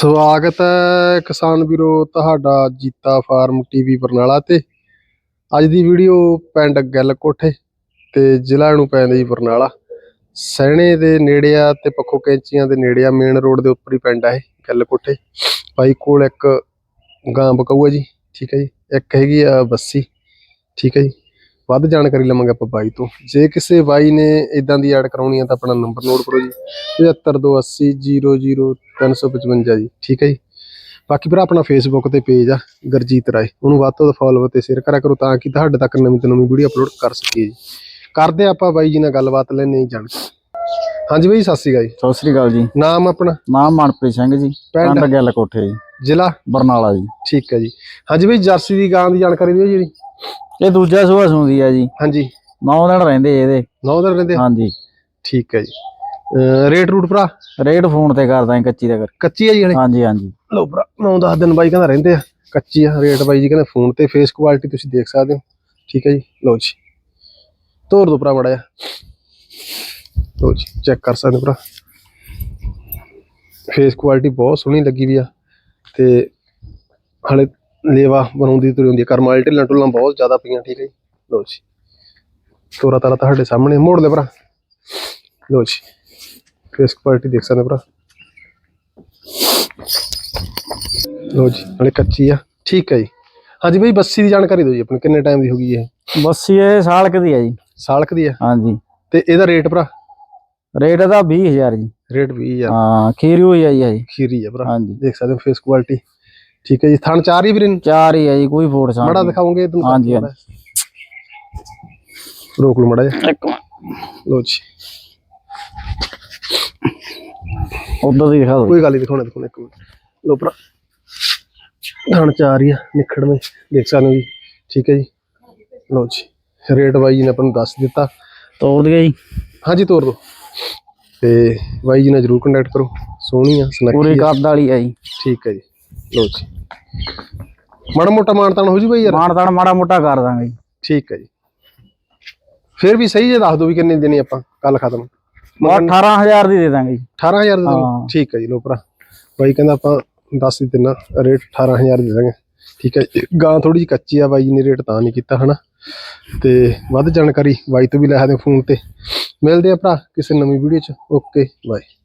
ਸਵਾਗਤ ਹੈ ਕਿਸਾਨ ਵੀਰੋ, ਤੁਹਾਡਾ ਜੀਤਾ ਫਾਰਮ ਟੀਵੀ ਬਰਨਾਲਾ ਤੇ। ਅੱਜ ਦੀ ਵੀਡੀਓ ਪਿੰਡ ਗੱਲ ਕੋਠੇ ਤੇ ਜ਼ਿਲ੍ਹਾ ਨੂੰ ਪੈਂਦਾ ਜੀ ਬਰਨਾਲਾ। ਸੈਣੇ ਦੇ ਨੇੜੇ ਆ ਤੇ ਪੱਖੋ ਕੈਂਚੀਆਂ ਦੇ ਨੇੜੇ ਆ ਮੇਨ ਰੋਡ ਦੇ ਉੱਪਰ ਹੀ ਪਿੰਡ ਆ ਇਹ ਗੱਲ ਕੋਠੇ ਬਾਈ ਕੋਲ ਇੱਕ ਗਾਂ ਬਕਾਊ ਹੈ ਜੀ, ਠੀਕ ਹੈ ਜੀ। ਇੱਕ ਹੈਗੀ ਆ ਬੱਸੀ, ਠੀਕ ਹੈ ਜੀ। ਵੱਧ ਜਾਣਕਾਰੀ ਲਵਾਂਗੇ ਆਪਾਂ ਬਾਈ ਤੋਂ। ਜੇ ਕਿਸੇ ਬਾਈ ਨੇ ਇਦਾਂ ਦੀ ਐਡ ਕਰਾਉਣੀ ਆ ਤਾਂ ਆਪਣਾ ਨੰਬਰ ਨੋਟ ਕਰੋ ਜੀ। 7528000355 ਜੀ। ਠੀਕ ਹੈ ਜੀ? ਬਾਕੀ ਭਰਾ ਆਪਣਾ ਫੇਸਬੁੱਕ ਤੇ ਪੇਜ ਆ ਗਰਜੀਤ ਰਾਏ। ਉਹਨੂੰ ਵੱਧ ਤੋਂ ਵੱਧ ਫੋਲੋ ਤੇ ਸ਼ੇਅਰ ਕਰਿਆ ਕਰੋ ਤਾਂ ਕਿ ਤੁਹਾਡੇ ਤੱਕ ਨਵੀਂ ਤੋਂ ਨਵੀਂ ਵੀਡੀਓ ਅਪਲੋਡ ਕਰ ਸਕੀਏ ਜੀ। ਕਰਦੇ ਆਪਾਂ ਬਾਈ ਜੀ ਨਾਲ ਗੱਲਬਾਤ ਲੈਣੇ ਜਾਣ ਹਾਂਜੀ ਬਾਈ ਸਤਿ ਸ਼੍ਰੀ ਅਕਾਲ ਜੀ। ਸਤਿ ਸ੍ਰੀ ਅਕਾਲ ਜੀ। ਨਾਮ ਆਪਣਾ? ਨਾਮ ਮਨਪ੍ਰੀਤ ਸਿੰਘ ਜੀ। ਪਿੰਡ? ਗਿੱਲ ਕੋਠੇ ਜੀ। ਜ਼ਿਲ੍ਹਾ? ਬਰਨਾਲਾ ਜੀ। ਠੀਕ ਹੈ ਜੀ। ਹਾਂਜੀ ਬਾਈ ਜਰਸੀ ਦੀ ਗਾਂ ਦੀ ਜਾਣਕਾਰੀ ਦਿਓ ਜੀ ਇਹ ਦੂਜਾ ਸੂਆ ਸੁੰਦੀ ਆ ਜੀ। ਹਾਂਜੀ। 9 ਦਿਨ ਰਹਿੰਦੇ ਇਹਦੇ। ਨੌ ਦਿਨ ਰਹਿੰਦੇ? ਹਾਂਜੀ। ਠੀਕ ਹੈ ਜੀ। ਰੇਟ ਰੂਟ ਭਰਾ? ਰੇਟ ਫੋਨ ਤੇ ਕਰਦਾ ਜੀ ਕੱਚੀ ਦਾ ਕਰ। ਕੱਚੀ ਹੈ ਜੀ ਹਲੇ? ਹਾਂਜੀ ਹਾਂਜੀ। ਲੋ ਭਰਾ 9-10 ਦਿਨ ਬਾਈ ਕਹਿੰਦਾ ਰਹਿੰਦੇ ਆ। ਕੱਚੀ ਆ ਰੇਟ ਬਾਈ ਜੀ ਕਹਿੰਦੇ ਫੋਨ ਤੇ ਫੇਸ ਕੁਆਲਿਟੀ ਤੁਸੀਂ ਦੇਖ ਸਕਦੇ ਹੋ। ਠੀਕ ਹੈ ਜੀ ਲਓ ਜੀ। ਤੋਰ ਦੋ ਭਰਾ ਮੜਾ ਜਾ ਲਓ ਜੀ ਚੈੱਕ ਕਰ ਸਕਦੇ ਭਰਾ। ਫੇਸ ਕੁਆਲਿਟੀ ਬਹੁਤ ਸੋਹਣੀ ਲੱਗੀ ਵੀ ਆ। ਤੇ ਹਲੇ ਲੇਵਾ ਬਣਾਉਂਦੀ ਤੁਰੀ ਹੁੰਦੀ ਕਰਮ ਵਾਲੀ ਢਿੱਲਾਂ ਢੁੱਲਾਂ ਬਹੁਤ ਜ਼ਿਆਦਾ ਪਈਆਂ ਠੀਕ ਹੈ ਜੀ? ਲਓ ਜੀ। ਤੋਰਾ ਤਾਰਾ ਤੁਹਾਡੇ ਸਾਹਮਣੇ ਮੋੜ ਲੈ ਭਰਾ। ਲਓ ਜੀ। ਫੇਸ ਕੁਆਲਿਟੀ ਦੇਖ ਸਕਦੇ ਭਰਾ। ਲੋ ਜੀ ਨਾਲੇ ਕੱਚੀ ਆ। ਠੀਕ ਹੈ ਜੀ। ਹਾਂਜੀ ਬਈ ਬੱਸੀ ਦੀ ਜਾਣਕਾਰੀ ਦਿਓ ਜੀ ਆਪਣੀ। ਕਿੰਨੇ ਟਾਈਮ ਦੀ ਹੋ ਗਈ ਇਹ? ਬੱਸੀ ਇਹ ਸਾਲ ਕਦੀ ਆ ਜੀ। ਸਾਲ ਕੁ ਦੀ ਆ? ਹਾਂਜੀ। ਤੇ ਇਹਦਾ ਰੇਟ ਭਰਾ? ਰੇਟ ਇਹਦਾ 20000 ਜੀ। ਰੇਟ 20000 ਹਾਂ ਖੀਰੀ ਹੋਈ ਆ ਜੀ ਖੀਰੀ ਆ ਭਰਾ। ਹਾਂਜੀ। ਦੇਖ ਸਕਦੇ ਹੋ ਫੇਸ ਕੁਆਲਿਟੀ। ਠੀਕ ਹੈ ਜੀ ਥਣ ਚਾਰ ਹੀ ਵੀਰੇ ਚਾਰ ਹੀ ਆ ਜੀ ਕੋਈ ਫੋੜ ਸਾਂ ਮੜਾ ਦਿਖਾਉਂਗੇ ਤੁਹਾਨੂੰ ਹਾਂਜੀ, ਰੋਕ ਲਓ ਮੜਾ ਜੀ ਇੱਕ ਮਿੰਟ। ਲੋ ਜੀ। ਉਧਰ ਦੀ ਦਿਖਾ ਦਿਓ ਕੋਈ ਗੱਲ ਨਹੀਂ ਦਿਖਾਉਣਾ ਦਿਖਾਉਣਾ ਇੱਕ ਮਿੰਟ। ਲੋ ਭਰਾ। ਥਣ ਚਾਰ ਹੀ ਆ ਨਿਖੜਵੇਂ ਦੇਖ ਸਕਦੇ ਹੋ ਜੀ। ਠੀਕ ਹੈ ਜੀ। ਲੋ ਜੀ। ਰੇਟ ਬਾਈ ਜੀ ਨੇ ਆਪਾਂ ਨੂੰ ਦੱਸ ਦਿੱਤਾ। ਤੋੜ ਦਿਆ ਜੀ। ਹਾਂਜੀ ਤੋਰ ਦੋ ਤੇ ਬਾਈ ਜੀ ਨਾਲ ਜਰੂਰ ਕੰਟੈਕਟ ਕਰੋ। ਸੋਹਣੀ ਆ ਪੂਰੀ ਸੁਨੱਖੀ ਆ। ਕੱਦ ਵਾਲੀ ਆ ਜੀ। ਠੀਕ ਹੈ ਜੀ। ਲੋ ਜੀ। ਮਾੜਾ ਮੋਟਾ ਮਾਨਤਾਨ ਹੋ ਜੂ ਬਾਈ ਯਾਰ? ਮਾਣ ਤਾਣ ਮਾੜਾ ਮੋਟਾ ਕਰ ਦਾਂਗੇ ਜੀ। ਠੀਕ ਹੈ ਜੀ। ਫਿਰ ਵੀ ਸਹੀ ਜੇ ਦੱਸ ਦਿਓ ਵੀ ਕਿੰਨੇ ਦੇਣੀ ਆਪਾਂ ਕੱਲ ਖਤਮ। ਬਾ 18000 ਦੀ ਦੇ ਦਾਂਗੇ ਜੀ। 18000 ਦੇ ਹਾਂ। ਠੀਕ ਹੈ ਜੀ ਲੋ ਭਰਾ। ਬਾਈ ਕਹਿੰਦਾ ਆਪਾਂ ਦੱਸ ਹੀ ਦਿੰਨਾ ਰੇਟ 18000 ਦੇ ਦਾਂਗੇ। ਠੀਕ ਹੈ। ਗਾਂ ਥੋੜੀ ਜਿਹੀ ਕੱਚੀ ਆ ਬਾਈ ਜੀ ਨੇ ਰੇਟ ਤਾਂ ਨਹੀਂ ਕੀਤਾ ਹਨਾ। ਤੇ ਵੱਧ ਜਾਣਕਾਰੀ ਬਾਈ ਤੋਂ ਵੀ ਲੈ ਸਕਦੇ ਫੋਨ ਤੇ। ਮਿਲਦੇ ਆ ਭਰਾ ਕਿਸੇ ਨਵੀਂ ਵੀਡੀਓ ਚ। Okay bye.